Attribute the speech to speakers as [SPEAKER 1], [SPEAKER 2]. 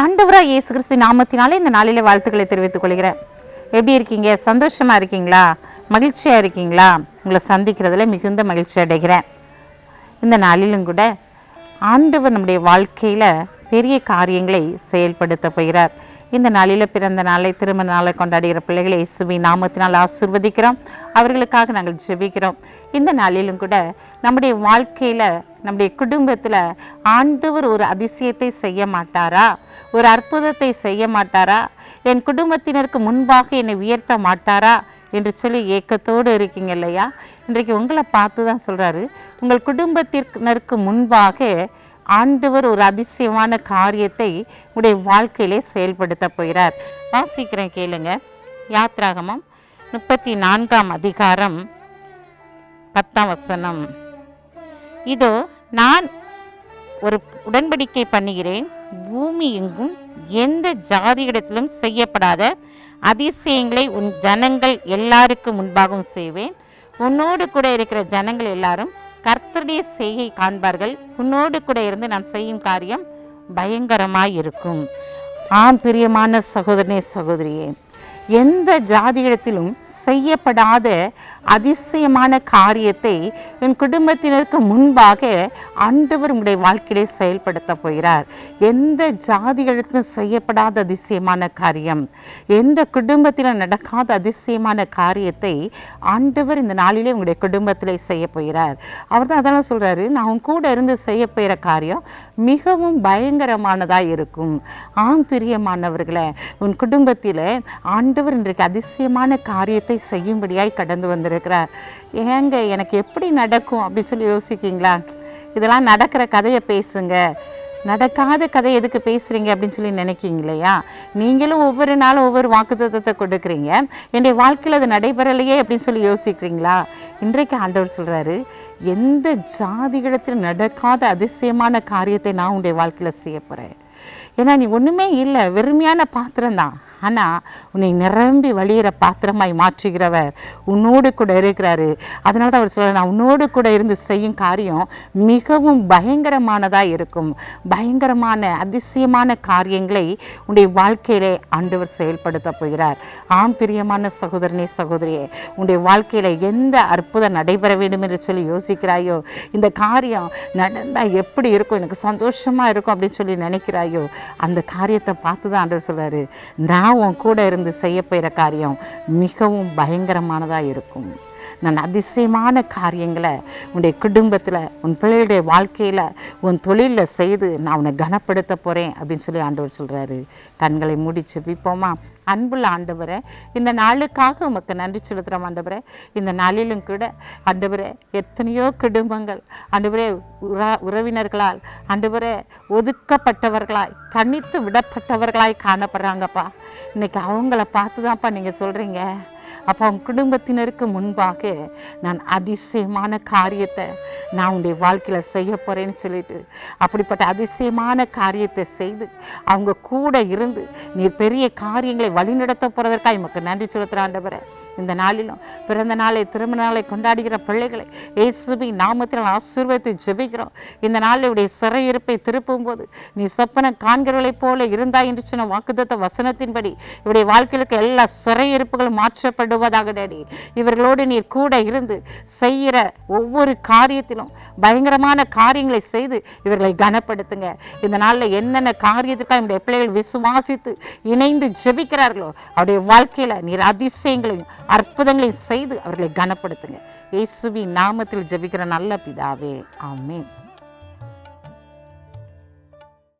[SPEAKER 1] ஆண்டவராக இயேசு கிறிஸ்து நாமத்தினாலே இந்த நாளில் வாழ்த்துக்களை தெரிவித்துக் கொள்கிறேன். எப்படி இருக்கீங்க? சந்தோஷமாக இருக்கீங்களா? மகிழ்ச்சியாக இருக்கீங்களா? உங்களை சந்திக்கிறதுல மிகுந்த மகிழ்ச்சி அடைகிறேன். இந்த நாளிலும் கூட ஆண்டவர் நம்முடைய வாழ்க்கையில் பெரிய காரியங்களை செயல்படுத்த போகிறார். இந்த நாளில் பிறந்த நாளை திருமண நாளை கொண்டாடுகிற பிள்ளைகளை இயேசுவின் நாமத்தினால் ஆசிர்வதிக்கிறோம். அவர்களுக்காக நாங்கள் ஜெபிக்கிறோம். இந்த நாளிலும் கூட நம்முடைய வாழ்க்கையில் நம்முடைய குடும்பத்தில் ஆண்டவர் ஒரு அதிசயத்தை செய்ய மாட்டாரா? ஒரு அற்புதத்தை செய்ய மாட்டாரா? என் குடும்பத்தினருக்கு முன்பாக என்னை உயர்த்த மாட்டாரா? என்று சொல்லி ஏக்கத்தோடு இருக்கீங்க இல்லையா? இன்றைக்கு உங்களை பார்த்து தான் சொல்கிறாரு உங்கள் குடும்பத்தினருக்கு முன்பாக ஆண்டவர் ஒரு அதிசயமான காரியத்தை உடைய வாழ்க்கையிலே செயல்படுத்த போகிறார். வாசிக்கிறேன் கேளுங்க. யாத்ராகமம் முப்பத்தி நான்காம் அதிகாரம் பத்தாம் வசனம். இதோ நான் ஒரு உடன்படிக்கை பண்ணுகிறேன். பூமி எங்கும் எந்த ஜாதியிடத்திலும் செய்யப்படாத அதிசயங்களை உன் ஜனங்கள் எல்லாருக்கும் முன்பாகவும் செய்வேன். உன்னோடு கூட இருக்கிற ஜனங்கள் எல்லாரும் கர்த்தருடைய செய்கை காண்பார்கள். உன்னோடு கூட இருந்து நான் செய்யும் காரியம் பயங்கரமாய் இருக்கும் ஆம் பிரியமான சகோதரனே சகோதரியே. எந்த ஜாதியிடத்திலும் செய்யப்படாத அதிசயமான காரியத்தை என் குடும்பத்தினருக்கு முன்பாக ஆண்டவர் உங்களுடைய வாழ்க்கையிலே செயல்படுத்த போகிறார். எந்த ஜாதிகளிடத்திலும் செய்யப்படாத அதிசயமான காரியம் எந்த குடும்பத்திலும் நடக்காத அதிசயமான காரியத்தை ஆண்டவர் இந்த நாளிலே உங்களுடைய குடும்பத்தில் செய்ய போகிறார். அவர் தான் அதெல்லாம் சொல்கிறாரு நான் உன் கூட இருந்து செய்ய போகிற காரியம் மிகவும் பயங்கரமானதாக இருக்கும். ஆம் பிரியமானவர்களை உன் குடும்பத்தில் ஆண்டவர் இன்றைக்கு அதிசயமான காரியத்தை செய்யும்படியாய் கடந்து வந்திருக்கிறார். ஏங்க எனக்கு எப்படி நடக்கும் அப்படின்னு சொல்லி யோசிக்கீங்களா இதெல்லாம் நடக்கிற கதையை பேசுங்க. நடக்காத கதை எதுக்கு பேசுகிறீங்க அப்படின்னு சொல்லி நினைக்கிங்க இல்லையா? நீங்களும் ஒவ்வொரு நாளும் ஒவ்வொரு வாக்குத்தத்தை கொடுக்குறீங்க. என்னுடைய வாழ்க்கையில் அது நடைபெறலையே அப்படின்னு சொல்லி யோசிக்கிறீங்களா? இன்றைக்கு ஆண்டவர் சொல்கிறாரு எந்த ஜாதிகளத்தில் நடக்காத அதிசயமான காரியத்தை நான் உன்னுடைய வாழ்க்கையில் செய்ய போகிறேன் ஏன்னா நீ ஒன்றுமே இல்லை வெறுமையான பாத்திரம்தான். ஆனால் உன்னை நிரம்பி வழியிற பாத்திரமாய் மாற்றுகிறவர் உன்னோடு கூட இருக்கிறாரு. அதனால தான் அவர் சொல்ல நான் உன்னோடு கூட இருந்து செய்யும் காரியம் மிகவும் பயங்கரமானதாக இருக்கும். பயங்கரமான அதிசயமான காரியங்களை உன்னுடைய வாழ்க்கையிலே ஆண்டவர் செயல்படுத்த போகிறார். ஆம் பிரியமான சகோதரனே சகோதரியே உன்னுடைய வாழ்க்கையில் எந்த அற்புதம் நடைபெற வேண்டும் என்று சொல்லி யோசிக்கிறாயோ இந்த காரியம் நடந்தால் எப்படி இருக்கும் எனக்கு சந்தோஷமாக இருக்கும் அப்படின்னு சொல்லி நினைக்கிறாயோ அந்த காரியத்தை பார்த்து தான் ஆண்டவர் சொல்கிறாரு நான் உன் கூட இருந்து செய்ய போகிற காரியம் மிகவும் பயங்கரமானதாக இருக்கும். நான் அதிசயமான காரியங்களை உன்னுடைய குடும்பத்தில் உன் பிள்ளைகளுடைய வாழ்க்கையில் உன் தொழிலில் செய்து நான் உன்னை கனப்படுத்த போகிறேன் அப்படின்னு சொல்லி ஆண்டவர் சொல்கிறாரு கண்களை மூடி செபிப்போமா அன்புள்ள ஆண்டவரே இந்த நாளுக்காக உமக்கு நன்றி செலுத்துகிறோம் ஆண்டவரே. இந்த நாளிலும் கூட ஆண்டவரே எத்தனையோ குடும்பங்கள் ஆண்டவரே உற உறவினர்களால் ஆண்டவரே ஒதுக்கப்பட்டவர்களாய் தனித்து விடப்பட்டவர்களாய் காணப்படுறாங்கப்பா. இன்னைக்கு அவங்கள பார்த்து தான்ப்பா நீங்கள் சொல்கிறீங்க அப்போ அவங்க குடும்பத்தினருக்கு முன்பாக நான் அதிசயமான காரியத்தை நான் உன்னுடைய வாழ்க்கையில் செய்ய போகிறேன்னு சொல்லிட்டு அப்படிப்பட்ட அதிசயமான காரியத்தை செய்து அவங்க கூட இருந்து நீர் பெரிய காரியங்களை வழிநடத்த போகிறதற்காக எமக்கு நன்றி செலுத்துகிறாண்டவரை இந்த நாளிலும் பிறந்த நாளை திருமண நாளை கொண்டாடுகிற பிள்ளைகளை இயேசுபி நாமத்தில் ஆசீர்வதித்து ஜெபிக்கிறோம். இந்த நாளிலுடைய சிறையிருப்பை திருப்பும் போது நீ சொப்பன காண்கிறவளைப் போல இருந்தாய் என்று சொன்ன வாக்குத்த வசனத்தின்படி இவருடைய வாழ்க்கையிலுக்கு இருக்க எல்லா சிறையிருப்புகளும் மாற்றப்படுவதாக டேடி. இவர்களோடு நீர் கூட இருந்து செய்கிற ஒவ்வொரு காரியத்திலும் பயங்கரமான காரியங்களை செய்து இவர்களை கனப்படுத்துங்க. இந்த நாளில் என்னென்ன காரியத்துக்காக என்னுடைய பிள்ளைகள் விசுவாசித்து இணைந்து ஜெபிக்கிறார்களோ அவருடைய வாழ்க்கையில் நீர் அதிசயங்களையும் அற்புதங்களை செய்து அவர்களை கனப்படுத்துங்க. இயேசுவி நாமத்தில் ஜெபிக்கிற நல்ல பிதாவே. ஆமேன்.